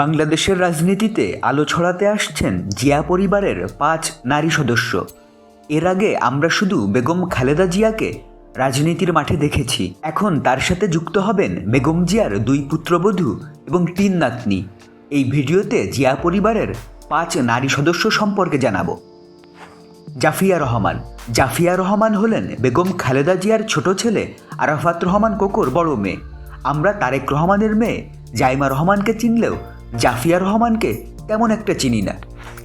বাংলাদেশের রাজনীতিতে আলো ছড়াতে আসছেন জিয়া পরিবারের পাঁচ নারী সদস্য। এর আগে আমরা শুধু বেগম খালেদা জিয়াকে রাজনীতির মাঠে দেখেছি। এখন তার সাথে যুক্ত হবেন বেগম জিয়ার দুই পুত্রবধূ এবং তিন নাতনি। এই ভিডিওতে জিয়া পরিবারের পাঁচ নারী সদস্য সম্পর্কে জানাব। জাফিয়া রহমান। জাফিয়া রহমান হলেন বেগম খালেদা জিয়ার ছোট ছেলে আরাফাত রহমান কোকর বড় মেয়ে। আমরা তারেক রহমানের মেয়ে জাইমা রহমানকে চিনলেও জাফিয়া রহমানকে তেমন একটা চিনি না।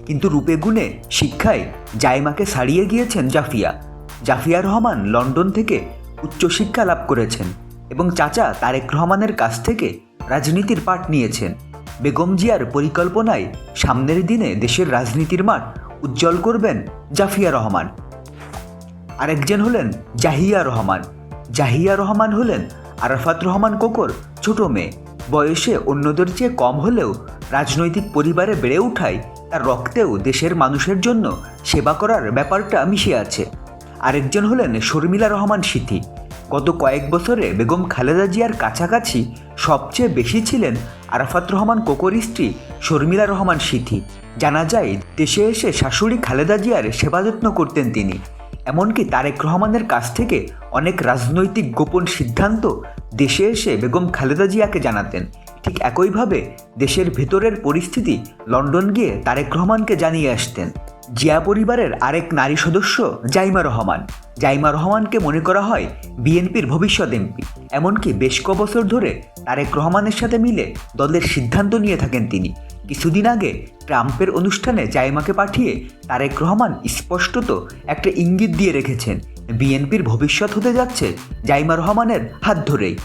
কিন্তু রূপে গুণে শিক্ষায় জাইমাকে ছাড়িয়ে গিয়েছেন জাফিয়া। জাফিয়া রহমান লন্ডন থেকে উচ্চশিক্ষা লাভ করেছেন এবং চাচা তারেক রহমানের কাছ থেকে রাজনীতির পাঠ নিয়েছেন। বেগম জিয়ার পরিকল্পনায় সামনের দিনে দেশের রাজনীতির মাঠ উজ্জ্বল করবেন জাফিয়া রহমান। আরেকজন হলেন জাহিয়া রহমান। জাহিয়া রহমান হলেন আরাফাত রহমান কোকর ছোট মেয়ে। বয়সে অন্যদের চেয়ে কম হলেও রাজনৈতিক পরিবারে বেড়ে ওঠায় তার রক্তেও দেশের মানুষের জন্য সেবা করার ব্যাপারটা মিশে আছে। আরেকজন হলেন শর্মিলা রহমান সিথি গত কয়েক বছরে বেগম খালেদা জিয়ার কাছাকাছি সবচেয়ে বেশি ছিলেন আরাফাত রহমান কোকর স্ত্রী শর্মিলা রহমান সিথি জানা যায়, দেশে এসে শাশুড়ি খালেদা জিয়ার সেবা যত্ন করতেন তিনি। এমনকি তারেক রহমানের কাছ থেকে অনেক রাজনৈতিক গোপন সিদ্ধান্ত দেশে এসে বেগম খালেদা জিয়াকে জানাতেন। ঠিক একইভাবে দেশের ভেতরের পরিস্থিতি লন্ডন গিয়ে তারেক রহমানকে জানিয়ে আসতেন। জিয়া পরিবারের আরেক নারী সদস্য জাইমা রহমান। জাইমা রহমানকে মনে করা হয় বিএনপির ভবিষ্যৎ এমপি। এমনকি বেশ ক বছর ধরে তারেক রহমানের সাথে মিলে দলের সিদ্ধান্ত নিয়ে থাকেন তিনি। কিছুদিন আগে ট্রাম্পের অনুষ্ঠানে জাইমাকে পাঠিয়ে তারেক রহমান স্পষ্টত একটা ইঙ্গিত দিয়ে রেখেছেন, বিএনপির ভবিষ্যৎ হতে যাচ্ছে জাইমা রহমানের হাত ধরেই।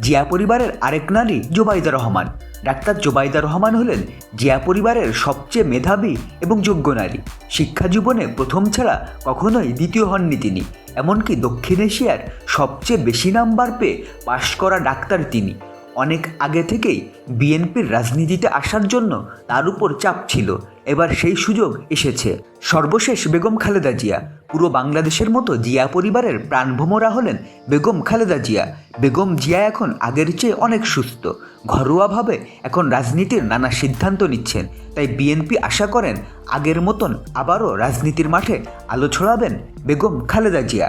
জিয়া পরিবারের আরেক নারী জোবাইদা রহমান। ডাক্তার জোবাইদা রহমান হলেন জিয়া পরিবারের সবচেয়ে মেধাবী এবং যোগ্য নারী। শিক্ষা জীবনে প্রথম ছাড়া কখনোই দ্বিতীয় হননি তিনি। এমনকি দক্ষিণ এশিয়ার সবচেয়ে বেশি নাম্বার পেয়ে পাশ করা ডাক্তার তিনি। অনেক আগে থেকেই বিএনপির রাজনীতিতে আসার জন্য তার উপর চাপ ছিল। এবার সেই সুযোগ এসেছে। সর্বশেষ বেগম খালেদা জিয়া। পুরো বাংলাদেশের মতো জিয়া পরিবারের প্রাণভোমরা হলেন বেগম খালেদা জিয়া। বেগম জিয়া এখন আগের চেয়ে অনেক সুস্থ। ঘরোয়াভাবে এখন রাজনীতির নানা সিদ্ধান্ত নিচ্ছেন। তাই বিএনপি আশা করেন আগের মতন আবারও রাজনীতির মাঠে আলো ছড়াবেন বেগম খালেদা জিয়া।